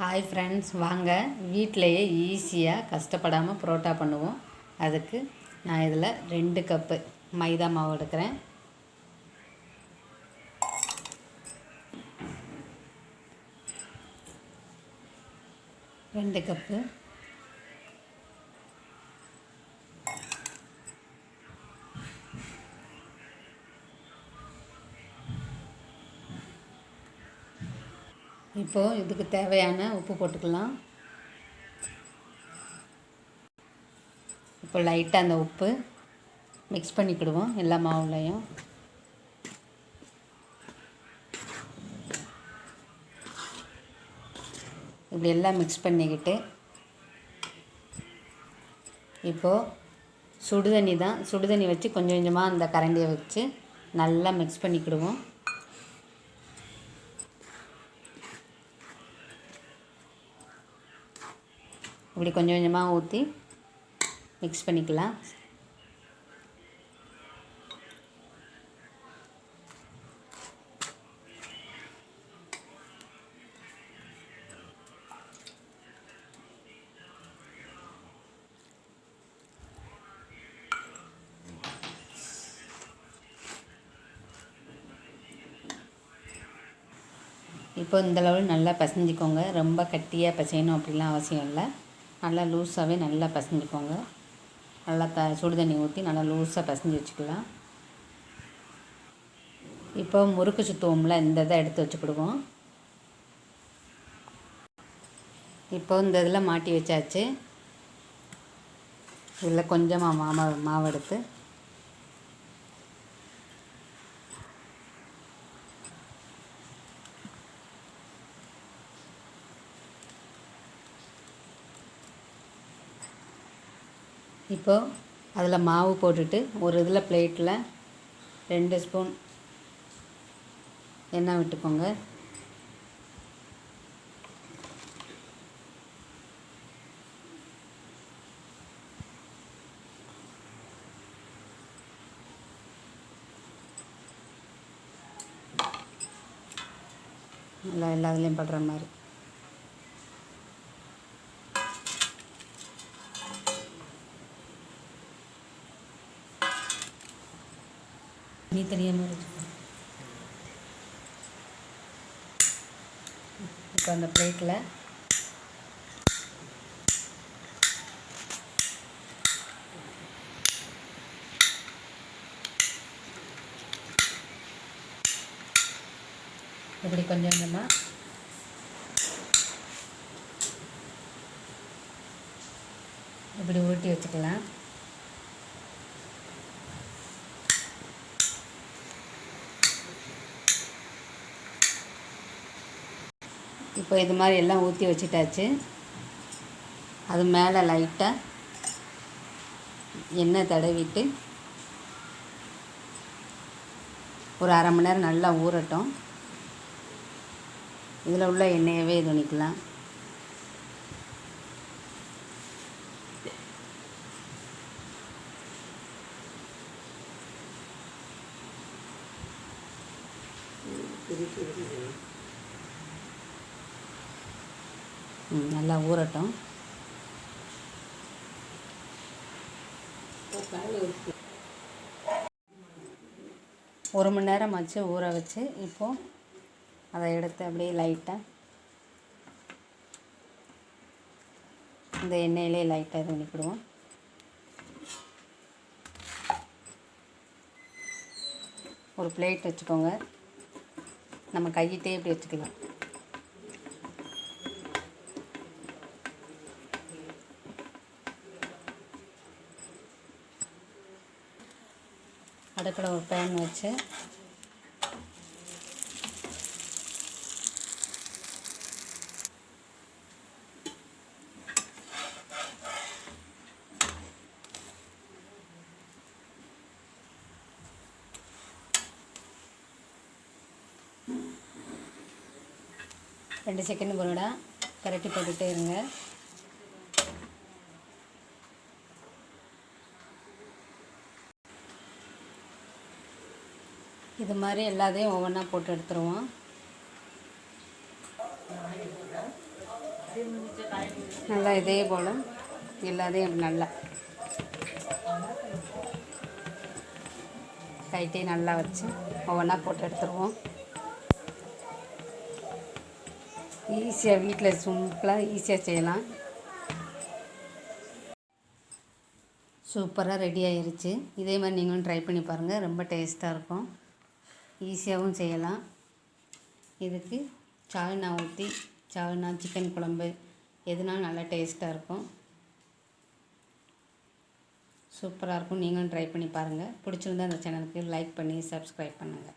Hi friends வாங்க. வீட்டிலையே ஈஸியாக கஷ்டப்படாமல் புரோட்டா பண்ணுவோம். அதுக்கு நான் இதில் ரெண்டு கப்பு மைதா மாவு எடுக்கிறேன். ரெண்டு கப்பு இப்போது இதுக்கு தேவையான உப்பு போட்டுக்கலாம். இப்போ லைட்டாக அந்த உப்பு மிக்ஸ் பண்ணிக்கிடுவோம் எல்லா மாவுலையும். இப்படி எல்லாம் மிக்ஸ் பண்ணிக்கிட்டு இப்போது சுடுதண்ணி தான் சுடுதண்ணி வச்சு கொஞ்சம் கொஞ்சமாக அந்த கரண்டியை வச்சு நல்லா மிக்ஸ் பண்ணிக்கிடுவோம். இப்படி கொஞ்சம் கொஞ்சமாக ஊற்றி மிக்ஸ் பண்ணிக்கலாம். இப்போ இந்தளவு நல்லா பசஞ்சிக்கோங்க. ரொம்ப கட்டியாக பசையணும் அப்படிலாம் அவசியம் இல்லை. நல்லா லூஸாகவே நல்லா பசஞ்சுக்கோங்க. நல்லா த சுடு தண்ணி ஊற்றி நல்லா லூஸாக பசஞ்சு வச்சுக்கலாம். இப்போ முறுக்கு சுற்றுவோம்ல இந்த இதை எடுத்து வச்சுக்கிடுவோம். இப்போ இந்த இதில் மாட்டி வச்சாச்சு. இதில் கொஞ்சமாக மாவு மாவு எடுத்து இப்போது அதில் மாவு போட்டுட்டு ஒரு இதில் பிளேட்டில் ரெண்டு ஸ்பூன் எண்ணெய் விட்டுக்கோங்க. நல்லா எல்லா இதுலேயும் படுற மாதிரி. நீ தெரியாமல் வச்சுக்கோ. இப்போ அந்த பிளேட்டில் இப்படி கொஞ்சம் கொஞ்சமாக இப்படி உருட்டி வச்சுக்கலாம். இப்போ இது மாதிரி எல்லாம் ஊற்றி வச்சுட்டாச்சு. அது மேலே லைட்டாக எண்ணெய் தடவிட்டு ஒரு அரை மணி நேரம் நல்லா ஊறட்டும். இதில் உள்ள எண்ணெயவே இது பண்ணிக்கலாம் நல்லா ஊறட்டும். ஒரு மணி நேரம் வச்சு ஊற வச்சு இப்போது அதை எடுத்து அப்படியே லைட்டாக இந்த எண்ணெயிலே லைட்டாக இது பண்ணிக்கிடுவோம். ஒரு பிளேட் வச்சுக்கோங்க. நம்ம கையிட்டே இப்படி வச்சுக்கலாம். அடுப்பில் ஒரு பேன் வச்சு. ரெண்டு செகண்ட் பொருடா கரட்டி போட்டுகிட்டே இருங்க. இது மாதிரி எல்லாத்தையும் ஒவ்வொன்றா போட்டு எடுத்துருவோம். நல்லா இதே போல் எல்லாத்தையும் நல்லா கைட்டே நல்லா வச்சு ஒவ்வொன்றா போட்டு எடுத்துருவோம். ஈஸியாக வீட்டில் சிம்பிளாக ஈஸியாக செய்யலாம். சூப்பராக ரெடி ஆயிடுச்சு இதே மாதிரி நீங்களும் ட்ரை பண்ணி பாருங்கள் ரொம்ப டேஸ்ட்டாக இருக்கும். ஈஸியாகவும் செய்யலாம். இதுக்கு சால்னா ஊற்றி சால்னா சிக்கன் குழம்பு எதுனாலும் நல்லா டேஸ்ட்டாக இருக்கும். சூப்பராக இருக்கும். நீங்களும் ட்ரை பண்ணி பாருங்கள் பிடிச்சிருந்தா அந்த சேனலுக்கு லைக் பண்ணி சப்ஸ்கிரைப் பண்ணுங்கள்